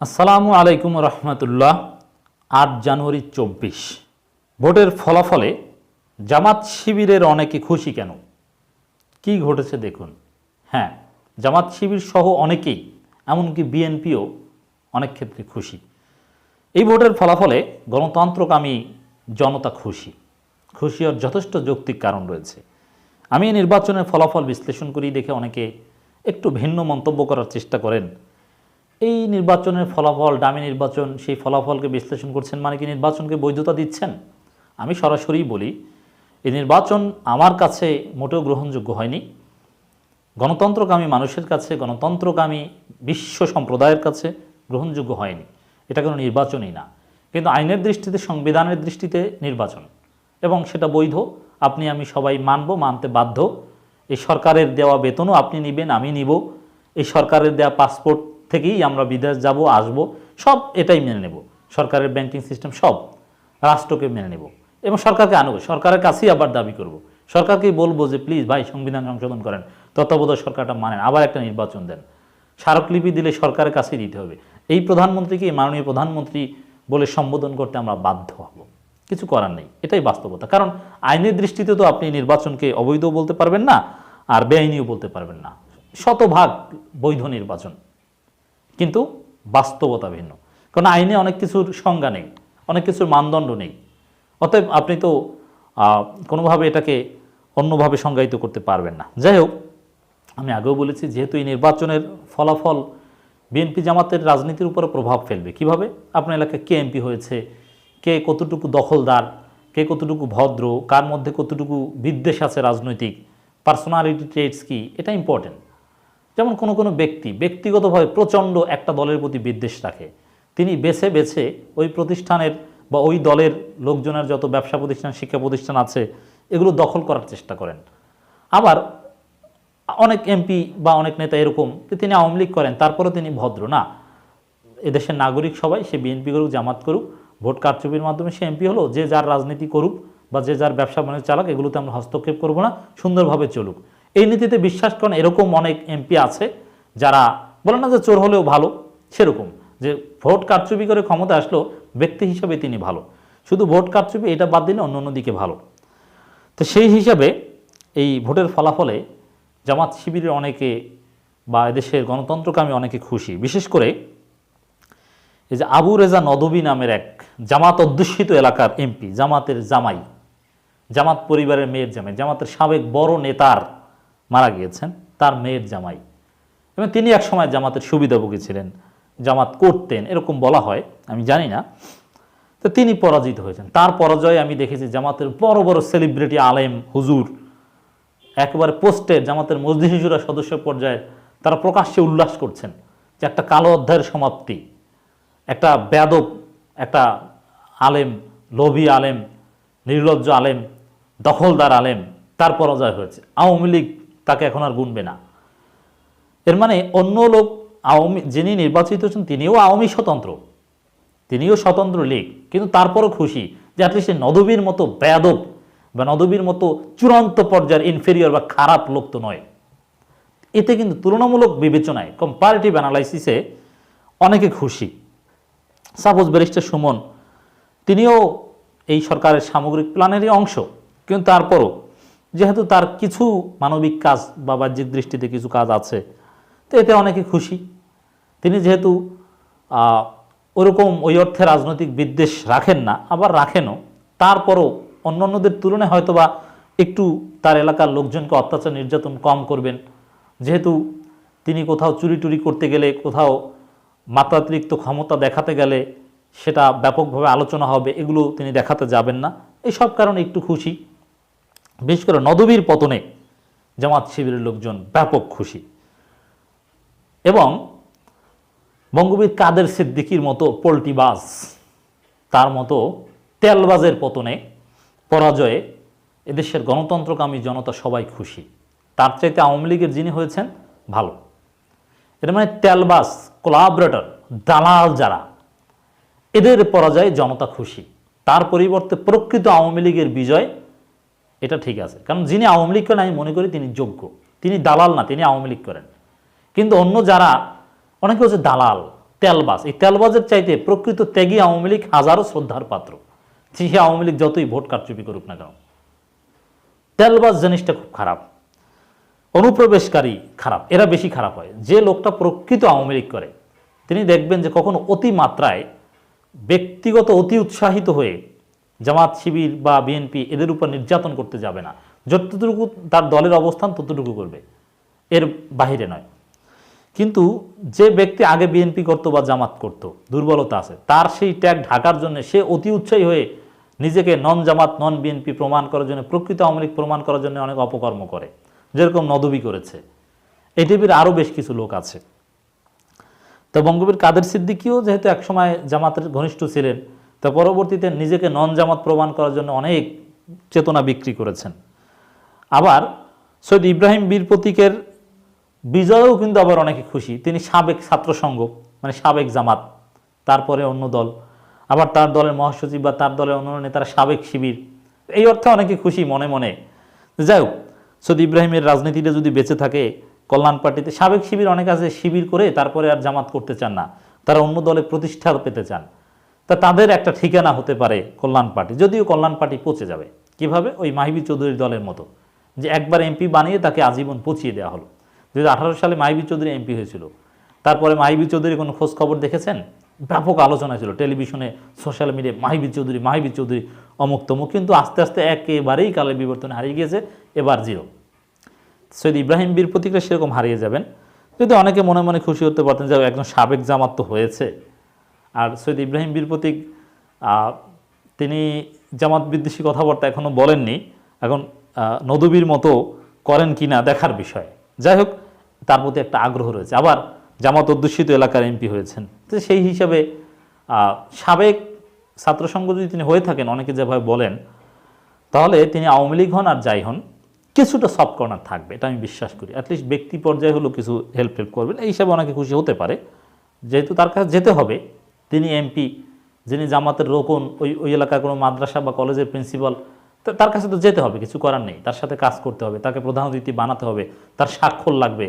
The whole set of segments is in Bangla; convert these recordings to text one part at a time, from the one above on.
আসসালামু আলাইকুম রহমতুল্লাহ। আট জানুয়ারি চব্বিশ। ভোটের ফলাফলে জামাত শিবিরের অনেকে খুশি কেন? কি ঘটেছে দেখুন। হ্যাঁ জামাত শিবির সহ অনেকেই, এমনকি বিএনপিও অনেক ক্ষেত্রে খুশি। এই ভোটের ফলাফলে গণতন্ত্রকামী জনতা খুশি। খুশি হওয়ার যথেষ্ট যৌক্তিক কারণ রয়েছে। আমি নির্বাচনের ফলাফল বিশ্লেষণ করি দেখে অনেকে একটু ভিন্ন মন্তব্য করার চেষ্টা করেন। এই নির্বাচনের ফলাফল ডামি নির্বাচন, সেই ফলাফলকে বিশ্লেষণ করছেন মানে কি নির্বাচনকে বৈধতা দিচ্ছেন? আমি সরাসরি বলি, এই নির্বাচন আমার কাছে মোটেও গ্রহণযোগ্য হয়নি। গণতন্ত্রকামী মানুষের কাছে গণতন্ত্রকামী বিশ্ব সম্প্রদায়ের কাছে গ্রহণযোগ্য হয়নি। এটা কোনো নির্বাচনই না। কিন্তু আইনের দৃষ্টিতে, সংবিধানের দৃষ্টিতে নির্বাচন। এবং সেটা বৈধ, আপনি, আমি সবাই মানব, মানতে বাধ্য। এই সরকারের দেওয়া বেতনও আপনি নেবেন, আমি নিব। এই সরকারের দেওয়া পাসপোর্ট থেকেই আমরা বিদেশ যাব, আসব, সব এটাই মেনে নেব। সরকারের ব্যাংকিং সিস্টেম সব রাষ্ট্রকে মেনে নেব এবং সরকারকে আনব সরকারের কাছেই আবার দাবি করব। সরকারকেই বলব যে, প্লিজ ভাই, সংবিধান সংশোধন করেন। তত্ত্বাবধায়ক সরকারটা মানেন, আবার একটা নির্বাচন দেন। স্মারকলিপি দিলে সরকারের কাছেই দিতে হবে। এই প্রধানমন্ত্রীকে মাননীয় প্রধানমন্ত্রী বলে সম্বোধন করতে আমরা বাধ্য হব। কিছু করার নেই, এটাই বাস্তবতা। কারণ আইনের দৃষ্টিতে তো আপনি নির্বাচনকে অবৈধ বলতে পারবেন না, আর বেআইনিও বলতে পারবেন না। শতভাগ বৈধ নির্বাচন। কিন্তু বাস্তবতা ভিন্ন। কারণ আইনে অনেক কিছুর সংজ্ঞা নেই, অনেক কিছুর মানদণ্ড নেই। অতএব আপনি তো কোনোভাবে এটাকে অন্যভাবে সংজ্ঞায়িত করতে পারবেন না। যাই হোক, আমি আগেও বলেছি, যেহেতু এই নির্বাচনের ফলাফল বিএনপি জামাতের রাজনীতির উপরে প্রভাব ফেলবে, কীভাবে? আপনার এলাকায় কে এমপি হয়েছে, কে কতটুকু দখলদার, কে কতটুকু ভদ্র, কার মধ্যে কতটুকু বিদ্বেষ আছে রাজনৈতিক, পার্সোনালিটি ট্রেটস কি, এটা ইম্পর্টেন্ট যেমন কোনো কোনো ব্যক্তি ব্যক্তিগতভাবে প্রচণ্ড একটা দলের প্রতি বিদ্বেষ রাখে, তিনি বেছে বেছে ওই প্রতিষ্ঠানের বা ওই দলের লোকজনের যত ব্যবসা প্রতিষ্ঠান, শিক্ষা প্রতিষ্ঠান আছে, এগুলো দখল করার চেষ্টা করেন। আবার অনেক এমপি বা অনেক নেতা এরকম তিনি আওয়ামী লীগ করেন, তারপরেও তিনি ভদ্র। না, এদেশের নাগরিক সবাই, সে বিএনপি করুক, জামাত করুক, ভোট কারচুপির মাধ্যমে সে এমপি হলো, যে যার রাজনীতি করুক বা যে যার ব্যবসা বাণিজ্য চালাক, এগুলোতে আমরা হস্তক্ষেপ করব না, সুন্দরভাবে চলুক। এই নীতিতে বিশ্বাস করেন এরকম অনেক এমপি আছে যারা বলে না যে চোর হলেও ভালো, সেরকম যে ভোট কারচুপি করে ক্ষমতা আসলো ব্যক্তি হিসাবে তিনি ভালো। শুধু ভোট কারচুপি এটা বাদ দিলে অন্য অন্য দিকে ভালো। তো সেই হিসাবে এই ভোটের ফলাফলে জামাত শিবিরের অনেকে বা এদেশের গণতন্ত্রকামী অনেকে খুশি। বিশেষ করে এই যে আবু রেজা নদবী নামের এক জামাত অধ্যুষিত এলাকার এমপি, জামাতের জামাই, জামাত পরিবারের মেয়ের জামাই, জামাতের সাবেক বড় নেতার মারা গিয়েছেন তার মেয়ের জামাই। এবং তিনি এক সময় জামাতের সুবিধাভোগী ছিলেন, জামাত করতেন, এরকম বলা হয়, আমি জানি না। তো তিনি পরাজিত হয়েছেন। তার পরাজয়ে আমি দেখেছি জামাতের বড় বড় সেলিব্রিটি আলেম, হুজুর, একেবারে পোস্টে জামাতের মসজিদ হিজুরা সদস্য পর্যায়ে তারা প্রকাশ্যে উল্লাস করছেন যে একটা কালো অধ্যায়ের সমাপ্তি, একটা বেদব একটা আলেম, লোভী আলেম, নির্লজ্জ আলেম, দখলদার আলেম, তার পরাজয় হয়েছে। আওয়ামী লীগ তাকে এখন আর গুনবে না। এর মানে অন্য লোক আওয়ামী, যিনি নির্বাচিত হচ্ছেন তিনিও আওয়ামী স্বতন্ত্র। তিনিও স্বতন্ত্র লীগ। কিন্তু তারপরও খুশি যে অ্যাটলিস্ট নদবীর মতো বেয়াদব বা নদবীর মতো চূড়ান্ত পর্যায়ের ইনফেরিয়র বা খারাপ লোক তো নয়। এতে কিন্তু তুলনামূলক বিবেচনায় কম্পারেটিভ অ্যানালাইসিসে অনেকে খুশি। সাপোজ ব্যারিস্টার সুমন, তিনিও এই সরকারের সামগ্রিক প্ল্যানেরই অংশ। কিন্তু তারপরও যেহেতু তার কিছু মানবিক কাজ বা বাহ্যিক দৃষ্টিতে কিছু কাজ আছে, তো এতে অনেকে খুশি। তিনি যেহেতু ওরকম ওই অর্থে রাজনৈতিক বিদ্বেষ রাখেন না, আবার রাখেনও। তারপরও অন্যান্যদের তুলনায় হয়তোবা একটু তার এলাকার লোকজনকে অত্যাচার নির্যাতন কম করবেন। যেহেতু তিনি কোথাও চুরি টুরি করতে গেলে, কোথাও মাত্রাতিরিক্ত ক্ষমতা দেখাতে গেলে সেটা ব্যাপকভাবে আলোচনা হবে, এগুলো তিনি দেখাতে যাবেন না। এসব কারণে একটু খুশি। বিশেষ করে নদবীর পতনে জামাত শিবিরের লোকজন ব্যাপক খুশি। এবং বঙ্গবীর কাদের সিদ্দিকির মতো পোল্টিবাজ তার মতো তেলবাজের পতনে পরাজয়ে এদেশের গণতন্ত্রকামী জনতা সবাই খুশি। তার চাইতে আওয়ামী লীগের যিনি হয়েছেন, ভালো। এটা মানে তেলবাস কোলাবরেটর, দালাল যারা, এদের পরাজয়ে জনতা খুশি। তার পরিবর্তে প্রকৃত আওয়ামী লীগের বিজয় এটা ঠিক আছে। কারণ যিনি আওয়ামী লীগ করেন, আমি মনে করি তিনি যোগ্য। তিনি দালাল না, তিনি আওয়ামী লীগ করেন। কিন্তু অন্য যারা, অনেকে হচ্ছে দালাল, তেলবাজ। এই তেলবাজের চাইতে প্রকৃত ত্যাগী আওয়ামী লীগ হাজারো শ্রদ্ধার পাত্র। সে আওয়ামী লীগ যতই ভোট কারচুপি করুক না কেন। তেলবাজ জিনিসটা খুব খারাপ। অনুপ্রবেশকারী খারাপ, এরা বেশি খারাপ হয়। যে লোকটা প্রকৃত আওয়ামী লীগ করে, তিনি দেখবেন যে কখনো অতি মাত্রায় ব্যক্তিগত অতি উৎসাহিত হয়ে জামাত, শিবির বা বিএনপি এদের উপর নির্যাতন করতে যাবে না। যতটুকু তার দলের অবস্থান, ততটুকু করবে। এর বাহিরে নয়। কিন্তু যে ব্যক্তি আগে বিএনপি করতো বা জামাত করত, দুর্বলতা আছে, তার সেই ট্যাগ ঢাকার জন্য সে অতি উৎসাহী হয়ে নিজেকে নন জামাত নন বিএনপি প্রমাণ করার জন্য, প্রকৃত আওয়ামী প্রমাণ করার জন্য অনেক অপকর্ম করে। যেরকম নদবি করেছে। এই টাইপের আরও বেশ কিছু লোক আছে। তো বঙ্গবীর কাদের সিদ্দিকিও যেহেতু একসময় জামাতের ঘনিষ্ঠ ছিলেন তো পরবর্তীতে নিজেকে নন জামাত প্রমাণ করার জন্য অনেক চেতনা বিক্রি করেছেন। আবার সৈয়দ ইব্রাহিম বীর প্রতীকের বিজয়েও কিন্তু আবার অনেকে খুশি। তিনি সাবেক ছাত্র সংঘ মানে সাবেক জামাত, তারপরে অন্য দল, আবার তার দলের মহাসচিব বা তার দলের অন্য নেতারা সাবেক শিবির। এই অর্থে অনেকে খুশি মনে মনে। যাই হোক, সৈয়দ ইব্রাহিমের রাজনীতিটা যদি বেঁচে থাকে, কল্যাণ পার্টিতে সাবেক শিবির অনেক আছে, শিবির করে তারপরে আর জামাত করতে চান না। তারা অন্য দলে প্রতিষ্ঠা পেতে চান। তা তাদের একটা ঠিকানা হতে পারে কল্যাণ পার্টি। যদিও কল্যাণ পার্টি পচে যাবে। কীভাবে? ওই মাহিবি চৌধুরীর দলের মতো। যে একবার এমপি বানিয়ে তাকে আজীবন পচিয়ে দেওয়া হলো। দু সালে মাহিবি চৌধুরী এমপি হয়েছিল। তারপরে মাহিবি চৌধুরী কোনো খোঁজ খবর দেখেছেন? ব্যাপক আলোচনা ছিল। টেলিভিশনে, সোশ্যাল মিডিয়ায় মাহিবি চৌধুরী মাহিবি চৌধুরী, অমুক তমুক। কিন্তু আস্তে আস্তে একেবারেই কালের বিবর্তনে হারিয়ে গিয়েছে। এবার জিরো। সৈয়দ ইব্রাহিম বীর প্রতীকরা সেরকম হারিয়ে যাবেন। যদি অনেকে মনে মনে খুশি হতে পারতেন যে একজন সাবেক জামাত তো হয়েছে। আর সৈয়দ ইব্রাহিম বীর প্রতীক তিনি জামাত বিদ্বেষী কথাবার্তা এখনও বলেননি। এখন নদবীর মতো করেন কি না দেখার বিষয়। যাই হোক, তার প্রতি একটা আগ্রহ রয়েছে। আবার জামাত অধ্যুষিত এলাকার এমপি হয়েছেন। তো সেই হিসাবে সাবেক ছাত্রসংঘ যদি তিনি হয়ে থাকেন, অনেকে যেভাবে বলেন, তাহলে তিনি আওয়ামী লীগ হন আর যাই হন, কিছুটা সফট কর্নার থাকবে, এটা আমি বিশ্বাস করি। অ্যাটলিস্ট ব্যক্তি পর্যায়ে হলেও কিছু হেল্প হেল্প করবেন। এই হিসাবে অনেকে খুশি হতে পারে। যেহেতু তার কাছে যেতে হবে তিনি এমপি যিনি জামাতের রোকন, ওই ওই এলাকার কোনো মাদ্রাসা বা কলেজের প্রিন্সিপাল তার কাছে তো যেতে হবে, কিছু করার নেই। তার সাথে কাজ করতে হবে, তাকে প্রধান অতিথি বানাতে হবে, তার স্বাক্ষর লাগবে।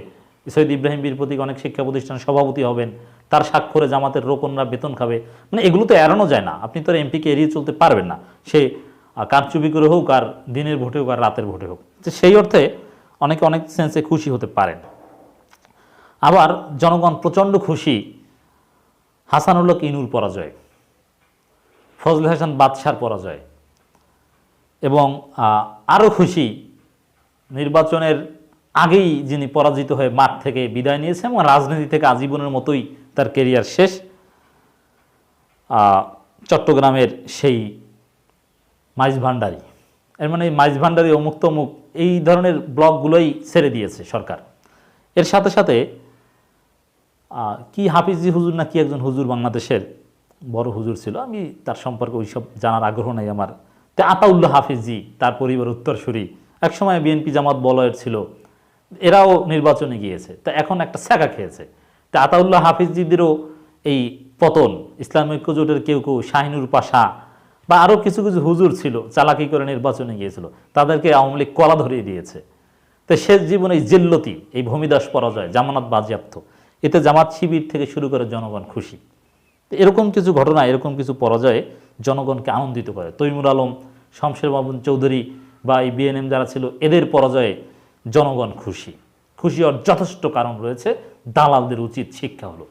সৈয়দ ইব্রাহিম বীর প্রতীক অনেক শিক্ষা প্রতিষ্ঠানের সভাপতি হবেন, তার স্বাক্ষরে জামাতের রোকনরা বেতন খাবে। মানে এগুলো তো এড়ানো যায় না, আপনি তো এমপিকে এড়িয়ে চলতে পারবেন না। সে কার চুপি করে হোক আর দিনের ভোটে হোক আর রাতের ভোটে হোক। তো সেই অর্থে অনেকে অনেক সেন্সে খুশি হতে পারেন। আবার জনগণ প্রচণ্ড খুশি হাসানুল্লাহ কিনুর পরাজয় ফজল হাসান বাদশার পরাজয় এবং আরও খুশি নির্বাচনের আগেই যিনি পরাজিত হয়ে মাঠ থেকে বিদায় নিয়েছেন এবং রাজনীতি থেকে আজীবনের মতোই তার কেরিয়ার শেষ চট্টগ্রামের সেই মাইজ ভান্ডারি। এর মানে মাইজ ভান্ডারি অমুক তমুক এই ধরনের ব্লকগুলোই ছেড়ে দিয়েছে সরকার। এর সাথে সাথে কি হাফিজি হুজুর না কি একজন হুজুর বাংলাদেশের বড় হুজুর ছিল? আমি তার সম্পর্কে ওইসব জানার আগ্রহ নেই আমার। তে আতাউল্লাহ হাফিজি, তার পরিবার উত্তরসূরি। একসময় বিএনপি জামাত বলয়ের ছিল। এরাও নির্বাচনে গিয়েছে। তা এখন একটা স্যাকা খেয়েছে। তা আতাউল্লাহ হাফিজজিদেরও এই পতন ইসলামিক জোটের কেউ কেউ শাহিনুর পাশা বা আরও কিছু কিছু হুজুর ছিল, চালাকি করে নির্বাচনে গিয়েছিল। তাদেরকে আওয়ামী লীগ কলা ধরিয়ে দিয়েছে। তো শেষ জীবনে এই জেল্লতি, এই ভূমিদাস পরাজয়, জামানত বাজেয়াপ্ত। এতে জামাত শিবির থেকে শুরু করে জনগণ খুশি। এরকম কিছু ঘটনা, এরকম কিছু পরাজয়ে জনগণকে আনন্দিত করে। তৈমুর আলম, শমশের মামুন চৌধুরী বা এই বিএনএম যারা ছিল, এদের পরাজয়ে জনগণ খুশি। খুশি হওয়ার যথেষ্ট কারণ রয়েছে। দালালদের উচিত শিক্ষা হলো।